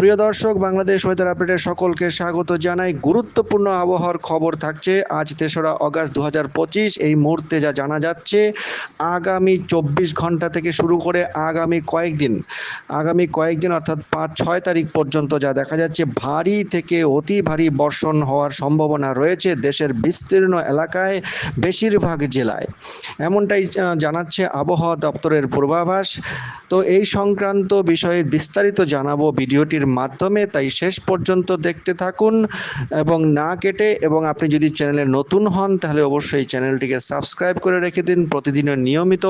প্রিয় দর্শক, বাংলাদেশ ওয়েদার আপডেটে সকলকে স্বাগত জানাই। গুরুত্বপূর্ণ আবহাওয়ার খবর থাকছে। আজ তেসরা অগাস্ট দু হাজার পঁচিশ, এই মুহূর্তে যা জানা যাচ্ছে, আগামী চব্বিশ ঘণ্টা থেকে শুরু করে আগামী কয়েকদিন আগামী কয়েকদিন অর্থাৎ পাঁচ ছয় তারিখ পর্যন্ত যা দেখা যাচ্ছে, ভারী থেকে অতি ভারী বর্ষণ হওয়ার সম্ভাবনা রয়েছে দেশের বিস্তীর্ণ এলাকায়, বেশিরভাগ জেলায়। এমনটাই জানাচ্ছে আবহাওয়া দপ্তরের পূর্বাভাস। তো এই সংক্রান্ত বিষয়ে বিস্তারিত জানাব ভিডিওটির মাধ্যমে, তাই শেষ পর্যন্ত দেখতে থাকুন এবং না কেটে এবং আপনি যদি চ্যানেলে নতুন হন, তাহলে অবশ্যই চ্যানেলটিকে সাবস্ক্রাইব করে রেখে দিন প্রতিদিনের নিয়মিত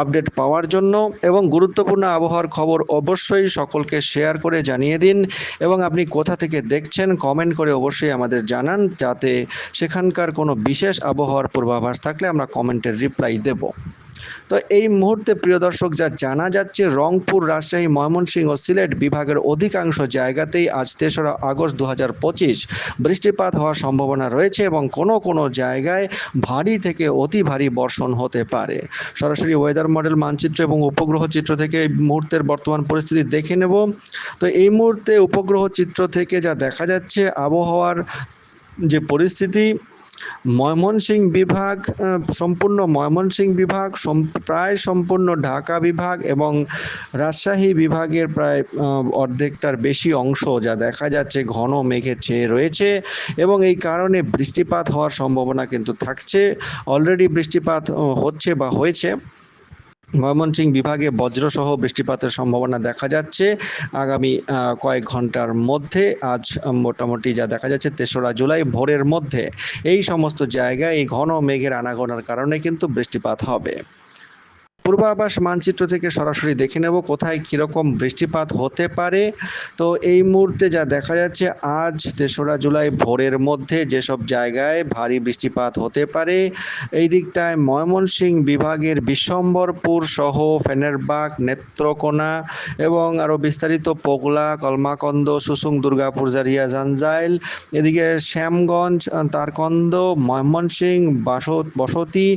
আপডেট পাওয়ার জন্য এবং গুরুত্বপূর্ণ আবহাওয়ার খবর অবশ্যই সকলকে শেয়ার করে জানিয়ে দিন এবং আপনি কোথা থেকে দেখছেন কমেন্ট করে অবশ্যই আমাদের জানান যাতে সেখানকার কোনো বিশেষ আবহাওয়ার পূর্বাভাস থাকলে আমরা কমেন্টের রিপ্লাই দেব। তো এই মুহূর্তে প্রিয় দর্শক, যা জানা যাচ্ছে, রংপুর, রাজশাহী, ময়মনসিংহ ও সিলেট বিভাগের অধিকাংশ জায়গাতেই আজ তেসরা আগস্ট দু হাজার পঁচিশ বৃষ্টিপাত হওয়ার সম্ভাবনা রয়েছে এবং কোনো কোনো জায়গায় ভারী থেকে অতি ভারী বর্ষণ হতে পারে। সরাসরি ওয়েদার মডেল মানচিত্র এবং উপগ্রহ চিত্র থেকে এই মুহূর্তের বর্তমান পরিস্থিতি দেখে নেব। তো এই মুহূর্তে উপগ্রহ চিত্র থেকে যা দেখা যাচ্ছে, আবহাওয়ার যে পরিস্থিতি ময়মনসিংহ বিভাগ সম্পূর্ণ ময়মনসিংহ বিভাগ প্রায় সম্পূর্ণ ঢাকা বিভাগ এবং রাজশাহী বিভাগের প্রায় অর্ধেকটার বেশি অংশ যা দেখা যাচ্ছে ঘন মেঘে চেয়ে রয়েছে এবং এই কারণে বৃষ্টিপাত হওয়ার সম্ভাবনা কিন্তু থাকছে। অলরেডি বৃষ্টিপাত হচ্ছে বা হয়েছে। ময়মনসিংহ বিভাগে বজ্রসহ বৃষ্টিপাতের সম্ভাবনা দেখা যাচ্ছে। আগামী কয়েক ঘণ্টার মধ্যে আজ মোটামুটি যা দেখা যাচ্ছে তেসরা জুলাই ভোরের মধ্যে এই সমস্ত জায়গায় এই ঘন মেঘের আনাগোনার কারণে কিন্তু বৃষ্টিপাত হবে। পূর্বাভাস মানচিত্র থেকে সরাসরি দেখে নেব কোথায় কীরকম বৃষ্টিপাত হতে পারে। তো এই মুহূর্তে যা দেখা যাচ্ছে, আজ তেসরা জুলাই ভোরের মধ্যে যেসব জায়গায় ভারী বৃষ্টিপাত হতে পারে, এই দিকটায় ময়মনসিংহ বিভাগের বিশ্বম্বরপুর সহ ফেনেরবাগ, নেত্রকোনা এবং আরও বিস্তারিত পোগলা, কলমাকন্দ, সুসুং, দুর্গাপুর, জারিয়া, জাঞ্জাইল, এদিকে শ্যামগঞ্জ, তারকন্দ, ময়মনসিংহ, বাসত, বসতি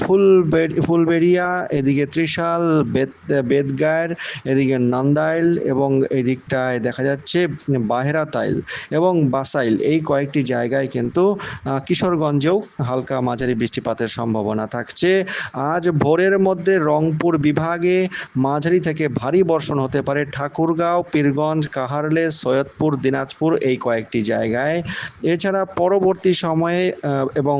ফুলবে, ফুলবেড়িয়া এদিকে ত্রিশাল, বেদ, বেদগায়ের, এদিকে নন্দাইল এবং এদিকটায় দেখা যাচ্ছে, বাহেরা তাইল এবং বাসাইল। এই কয়েকটি জায়গায় কিন্তু কিশোরগঞ্জেও হালকা মাঝারি বৃষ্টিপাতের সম্ভাবনা থাকছে। আজ ভোরের মধ্যে রংপুর বিভাগে মাঝারি থেকে ভারী বর্ষণ হতে পারে। ঠাকুরগাঁও, পীরগঞ্জ, কাহারলে, সৈয়দপুর, দিনাজপুর এই কয়েকটি জায়গায়। এছাড়া পরবর্তী সময়ে এবং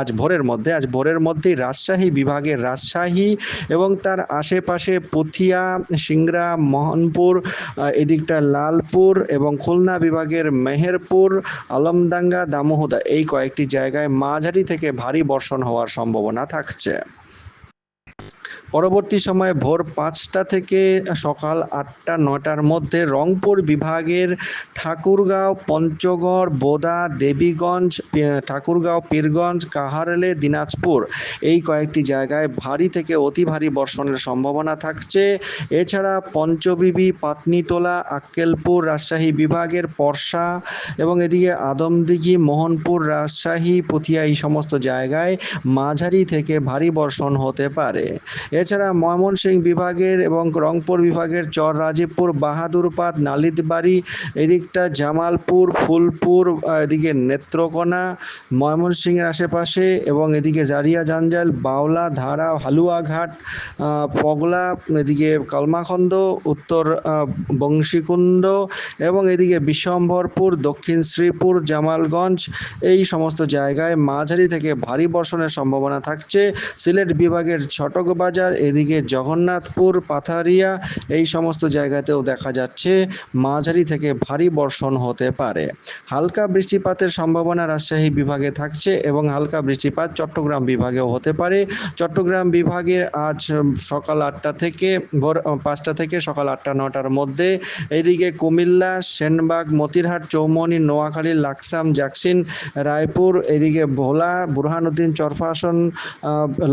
আজ ভোরের মধ্যে, আজ ভোরের মধ্যেই রাজশাহী বিভাগের রাজশাহী এবং তার আশেপাশে পুথিয়া, সিংড়া, মোহনপুর এদিকটা লালপুর এবং খুলনা বিভাগের মেহেরপুর আলমদাঙ্গা দামোহদা এই কয়েকটি জায়গায় মাঝারি থেকে ভারী বর্ষণ হওয়ার সম্ভাবনা থাকছে। পরবর্তী সময়ে ভোর পাঁচটা থেকে সকাল আটটা নটার মধ্যে রংপুর বিভাগের ঠাকুরগাঁও, পঞ্চগড়, বোদা, দেবীগঞ্জ ঠাকুরগাঁও, পীরগঞ্জ, কাহারলে, দিনাজপুর এই কয়েকটি জায়গায় ভারী থেকে অতি ভারী বর্ষণের সম্ভাবনা থাকছে। এছাড়া পঞ্চবিবি পাতনিতলা আক্কেলপুর, রাজশাহী বিভাগের পরশা এবং এদিকে আদমদিঘি, মোহনপুর, রাজশাহী, পুথিয়া এই সমস্ত জায়গায় মাঝারি থেকে ভারী বর্ষণ হতে পারে। এছাড়া ময়মনসিংহ বিভাগের এবং রংপুর বিভাগের চর রাজীবপুর বাহাদুরপাত নালিতবাড়ি, এদিকটা জামালপুর, ফুলপুর এদিকে নেত্রকোনা, ময়মনসিংহের আশেপাশে এবং এদিকে জারিয়া জাঞ্জাল, বাওলা, ধারা, হালুয়াঘাট পগলা, এদিকে কালমাখন্দ, উত্তর বংশীকুণ্ড এবং এদিকে বিশ্বম্ভরপুর, দক্ষিণ শ্রীপুর, জামালগঞ্জ, এই সমস্ত জায়গায় মাঝারি থেকে ভারী বর্ষণের সম্ভাবনা থাকছে। সিলেট বিভাগের ছটকবাজার এদিকে জগন্নাথপুর, পাথারিয়া, এই সমস্ত জায়গাতেও দেখা যাচ্ছে মাঝারি থেকে ভারী বর্ষণ হতে পারে। হালকা বৃষ্টিপাতের সম্ভাবনা রাজশাহী বিভাগে থাকছে এবং হালকা বৃষ্টিপাত চট্টগ্রাম বিভাগেও হতে পারে। চট্টগ্রাম বিভাগে আজ সকাল আটটা থেকে ভোর পাঁচটা থেকে সকাল আটটা, নটার মধ্যে এদিকে কুমিল্লা, সেনবাগ, মতিরহাট চৌমনি নোয়াখালী, লাকসাম, জাকসিন, রায়পুর, এদিকে ভোলা, বুরহানুদ্দিন, চরফাসন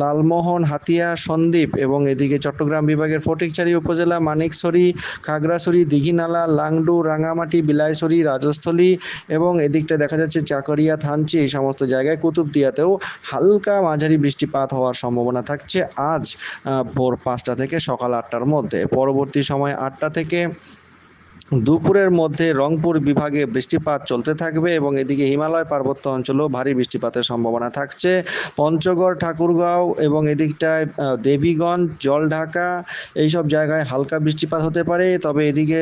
লালমোহন, হাতিয়া, সন্দ্বীপ এবং এদিকে চট্টগ্রাম বিভাগের ফটিকছড়ি উপজেলা মানিকছড়ি, খাগড়াছড়ি, দিঘিনালা, লাংডু, রাঙামাটি, বিলাইছড়ি, রাজস্থলী এবং এদিকটা দেখা যাচ্ছে চাকরিয়া, থানচি এই সমস্ত জায়গায়। কুতুবদিয়াতেও হালকা মাঝারি বৃষ্টিপাত হওয়ার সম্ভাবনা থাকছে আজ ভোর পাঁচটা থেকে সকাল আটটার মধ্যে। পরবর্তী সময় আটটা থেকে দুপুরের মধ্যে রংপুর বিভাগে বৃষ্টিপাত চলতে থাকবে এবং এদিকে হিমালয় পার্বত্য অঞ্চলেও ভারী বৃষ্টিপাতের সম্ভাবনা থাকছে। পঞ্চগড়, ঠাকুরগাঁও এবং এদিকটায় দেবীগঞ্জ, জলঢাকা এইসব জায়গায় হালকা বৃষ্টিপাত হতে পারে। তবে এদিকে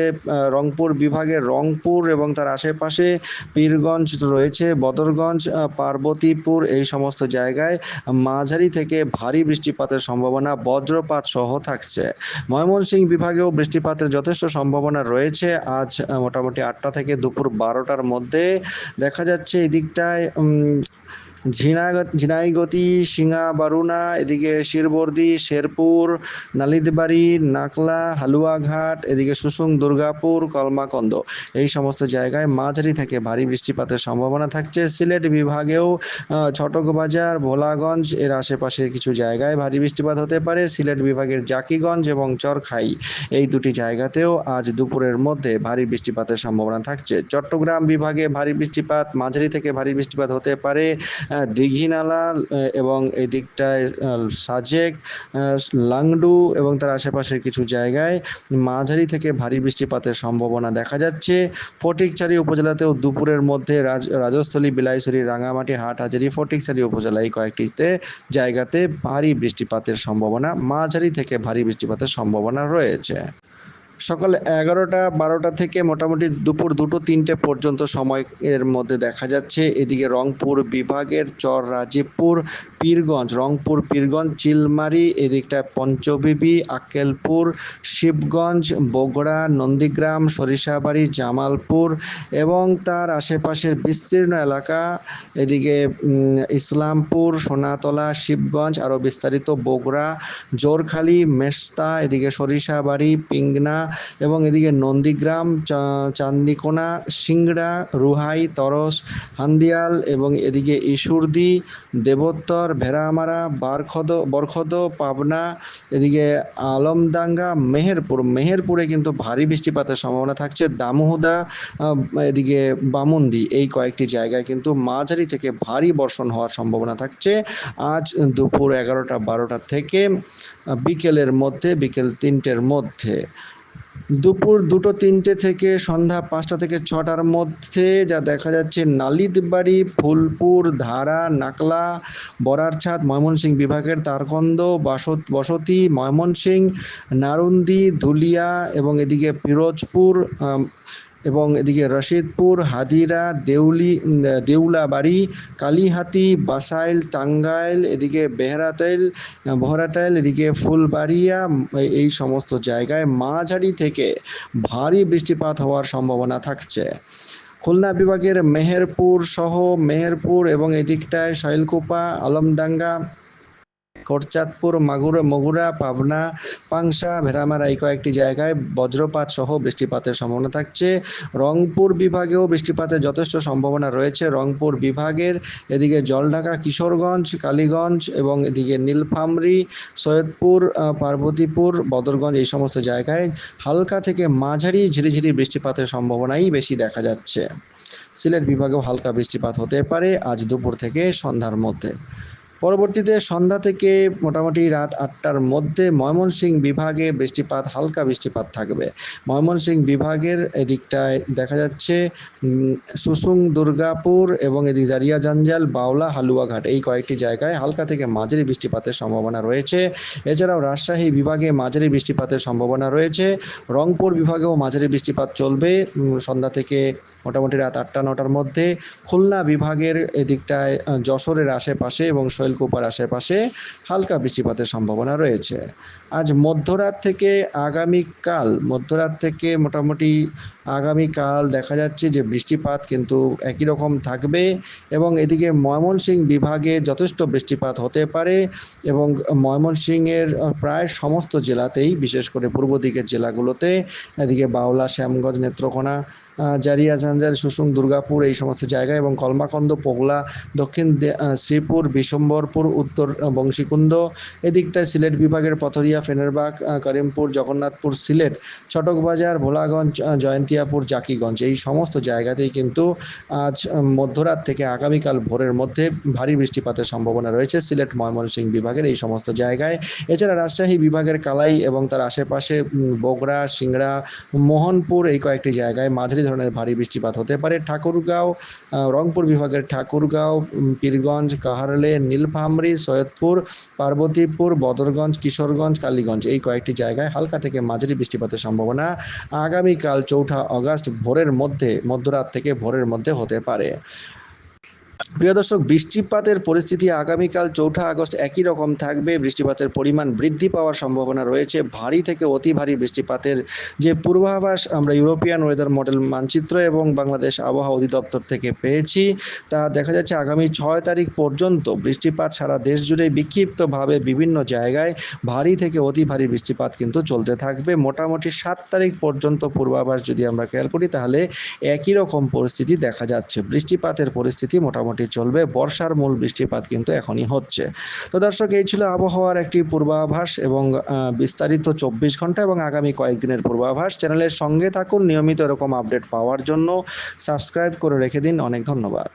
রংপুর বিভাগের রংপুর এবং তার আশেপাশে পীরগঞ্জ রয়েছে, বদরগঞ্জ পার্বতীপুর এই সমস্ত জায়গায় মাঝারি থেকে ভারী বৃষ্টিপাতের সম্ভাবনা বজ্রপাত সহ থাকছে। ময়মনসিংহ বিভাগেও বৃষ্টিপাতের যথেষ্ট সম্ভাবনা রয়েছে। আজ মোটামুটি আটটা থেকে দুপুর বারোটার মধ্যে দেখা যাচ্ছে এদিকটায় ঝিনাইগতি সিঙ্গা, বারুনা, এদিকে শিরবর্দি, শেরপুর নালিদবাড়ি নাকলা, হালুয়াঘাট, এদিকে সুসুং, দুর্গাপুর, কলমাকন্দ। এই সমস্ত জায়গায় মাঝারি থেকে ভারী বৃষ্টিপাতের সম্ভাবনা থাকছে। সিলেট বিভাগেও ছটকবাজার ভোলাগঞ্জ, এর আশেপাশের কিছু জায়গায় ভারী বৃষ্টিপাত হতে পারে। সিলেট বিভাগের জাকিগঞ্জ এবং চরখাই এই দুটি জায়গাতেও আজ দুপুরের মধ্যে ভারী বৃষ্টিপাতের সম্ভাবনা থাকছে। চট্টগ্রাম বিভাগে ভারী বৃষ্টিপাত, মাঝারি থেকে ভারী বৃষ্টিপাত হতে পারে। আহ, দীঘিনালা এবং এই দিকটায় সাজেক লাংডু এবং তার আশেপাশের কিছু জায়গায় মাঝারি থেকে ভারী বৃষ্টিপাতের সম্ভাবনা দেখা যাচ্ছে। ফটিকছড়ি উপজেলাতেও দুপুরের মধ্যে রাজ রাজস্থলী বিলাইছড়ি রাঙামাটি হাটহাজারি ফটিকছড়ি উপজেলা এই কয়েকটিতে জায়গাতে ভারী বৃষ্টিপাতের সম্ভাবনা মাঝারি থেকে ভারী বৃষ্টিপাতের সম্ভাবনা রয়েছে। সকাল এগারোটা, বারোটা থেকে মোটামুটি দুপুর দুটো, তিনটে পর্যন্ত সময়ের মধ্যে দেখা যাচ্ছে। এদিকে রংপুর বিভাগের চর রাজীবপুর, পীরগঞ্জ, রংপুর, পীরগঞ্জ, চিলমারি, এদিকটা পঞ্চবিবি, আক্কেলপুর, শিবগঞ্জ, বগুড়া, নন্দীগ্রাম, সরিষাবাড়ি, জামালপুর এবং তার আশেপাশের বিস্তীর্ণ এলাকা। এদিকে ইসলামপুর, সোনাতলা, শিবগঞ্জ, আরও বিস্তারিত বগুড়া, জোরখালি, মেস্তা, এদিকে সরিষাবাড়ি, পিংনা এবং এদিকে নন্দীগ্রাম চান্দিকোনা, সিংড়া, রুহাই, তরস, হান্দিয়াল এবং এদিকে ইসুরদি, দেবোত্তর, ভেড়ামারা, বারখদ, বরখদ, পাবনা, এদিকে আলমডাঙ্গা, মেহেরপুর। মেহেরপুরে কিন্তু ভারী বৃষ্টিপাতের সম্ভাবনা থাকছে। দামোহদা এদিকে বামুন্দি এই কয়েকটি জায়গায় কিন্তু মাঝারি থেকে ভারী বর্ষণ হওয়ার সম্ভাবনা থাকছে। আজ দুপুর এগারোটা বারোটা থেকে বিকেলের মধ্যে, বিকেল তিনটের মধ্যে। দুপুর দুটো তিনটে থেকে সন্ধ্যা পাঁচটা থেকে ছটার মধ্যে যা দেখা যাচ্ছে নালিদবাড়ি ফুলপুর, ধারা, নাকলা, বরারছাদ, ময়মনসিংহ বিভাগের তারকন্দ, বাসত, বসতি, ময়মনসিংহ, নারুন্দি, ধুলিয়া এবং এদিকে পিরোজপুর এবং এদিকে রশিদপুর, হাদিরা, দেউলি, দেউলাবাড়ি, কালীহাতি, বাসাইল, টাঙ্গাইল, এদিকে বেহরাতাইল বহরাটাইল এদিকে ফুলবাড়িয়া, এই সমস্ত জায়গায় মাঝারি থেকে ভারী বৃষ্টিপাত হওয়ার সম্ভাবনা থাকছে। খুলনা বিভাগের মেহেরপুর সহ মেহেরপুর এবং এদিকটায় শৈলকুপা আলমডাঙ্গা কোটচাঁদপুর মাগুরা, মগুরা, পাবনা, পাংশা, ভেড়ামারা এই কয়েকটি জায়গায় বজ্রপাত সহ বৃষ্টিপাতের সম্ভাবনা থাকছে। রংপুর বিভাগেও বৃষ্টিপাতের যথেষ্ট সম্ভাবনা রয়েছে। রংপুর বিভাগের এদিকে জলঢাকা, কিশোরগঞ্জ, কালীগঞ্জ এবং এদিকে নীলফামরি, সৈয়দপুর পার্বতীপুর, বদরগঞ্জ এই সমস্ত জায়গায় হালকা থেকে মাঝারি ঝিরিঝিরি বৃষ্টিপাতের সম্ভাবনাই বেশি দেখা যাচ্ছে। সিলেট বিভাগেও হালকা বৃষ্টিপাত হতে পারে আজ দুপুর থেকে সন্ধ্যার মধ্যে। পরবর্তীতে সন্ধ্যা থেকে মোটামুটি রাত আটটার মধ্যে ময়মনসিংহ বিভাগে বৃষ্টিপাত, হালকা বৃষ্টিপাত থাকবে। ময়মনসিংহ বিভাগের এদিকটায় দেখা যাচ্ছে সুসুং, দুর্গাপুর এবং এদিক জারিয়া জঞ্জাল, বাউলা, হালুয়াঘাট এই কয়েকটি জায়গায় হালকা থেকে মাঝারি বৃষ্টিপাতের সম্ভাবনা রয়েছে। এছাড়াও রাজশাহী বিভাগে মাঝারি বৃষ্টিপাতের সম্ভাবনা রয়েছে। রংপুর বিভাগেও মাঝারি বৃষ্টিপাত চলবে সন্ধ্যা থেকে মোটামুটি রাত আটটা, নটার মধ্যে। খুলনা বিভাগের এদিকটায় যশোরের আশেপাশে এবং শৈলকুপার আশেপাশে হালকা বৃষ্টিপাতের সম্ভাবনা রয়েছে। আজ মধ্যরাত থেকে আগামীকাল মধ্যরাত থেকে মোটামুটি আগামীকাল দেখা যাচ্ছে যে বৃষ্টিপাত কিন্তু একই রকম থাকবে এবং এদিকে ময়মনসিংহ বিভাগে যথেষ্ট বৃষ্টিপাত হতে পারে এবং ময়মনসিংহের আহ, প্রায় সমস্ত জেলাতেই বিশেষ করে পূর্ব দিকের জেলাগুলোতে এদিকে বাউলা শ্যামগঞ্জ নেত্রকোনা জারিয়া ঝাঞ্ঝার সুসুং দুর্গাপুর এই সমস্ত জায়গায় এবং কলমাকন্দ পোগলা দক্ষিণ শ্রীপুর বিশম্বরপুর উত্তর বংশীকুণ্ড এদিকটায় সিলেট বিভাগের পথরিয়া ফেনেরবাগ করিমপুর, জগন্নাথপুর, সিলেট, চটকবাজার, ভোলাগঞ্জ জয়ন্তিয়াপুর, জাকিগঞ্জ এই সমস্ত জায়গাতেই কিন্তু আজ মধ্যরাত থেকে আগামীকাল ভোরের মধ্যে ভারী বৃষ্টিপাতের সম্ভাবনা রয়েছে। সিলেট, ময়মনসিংহ বিভাগের এই সমস্ত জায়গায়। এছাড়া রাজশাহী বিভাগের কালাই এবং তার আশেপাশে বগরা সিংড়া, মোহনপুর এই কয়েকটি জায়গায় মাঝারি ধরনের ভারী বৃষ্টিপাত হতে পারে। ঠাকুরগাঁও রংপুর বিভাগের ঠাকুরগাঁও পীরগঞ্জ, কাহারলে, নীলফামরি, সৈয়দপুর, পার্বতীপুর, বদরগঞ্জ, কিশোরগঞ্জ কালীগঞ্জ এই কয়েকটি জায়গায় হালকা থেকে মাঝারি বৃষ্টিপাতের সম্ভাবনা আগামীকাল চৌঠা অগাস্ট ভোরের মধ্যে, মধ্যরাত থেকে ভোরের মধ্যে হতে পারে। প্রিয় দর্শক, বৃষ্টিপাতের পরিস্থিতি আগামীকাল চৌঠা আগস্ট একই রকম থাকবে। বৃষ্টিপাতের পরিমাণ বৃদ্ধি পাওয়ার সম্ভাবনা রয়েছে। ভারী থেকে অতি ভারী বৃষ্টিপাতের যে পূর্বাভাস আমরা ইউরোপিয়ান ওয়েদার মডেল মানচিত্র এবং বাংলাদেশ আবহাওয়া অধিদপ্তর থেকে পেয়েছি, তা দেখা যাচ্ছে আগামী ছয় তারিখ পর্যন্ত বৃষ্টিপাত সারা দেশ জুড়ে বিক্ষিপ্তভাবে বিভিন্ন জায়গায় ভারী থেকে অতি ভারী বৃষ্টিপাত কিন্তু চলতে থাকবে। মোটামুটি সাত তারিখ পর্যন্ত পূর্বাভাস যদি আমরা খেয়াল করি, তাহলে একই রকম পরিস্থিতি দেখা যাচ্ছে। বৃষ্টিপাতের পরিস্থিতি মোটামুটি চলবে, বর্ষার মূল বৃষ্টিপাত কিন্তু এখনই হচ্ছে। তো দর্শক, এই ছিল আবহাওয়ার একটি পূর্বাভাস এবং বিস্তারিত চব্বিশ ঘণ্টা এবং আগামী কয়েকদিনের পূর্বাভাস। চ্যানেলের সঙ্গে থাকুন, নিয়মিত এরকম আপডেট পাওয়ার জন্য। সাবস্ক্রাইব করে রেখে দিন। অনেক ধন্যবাদ।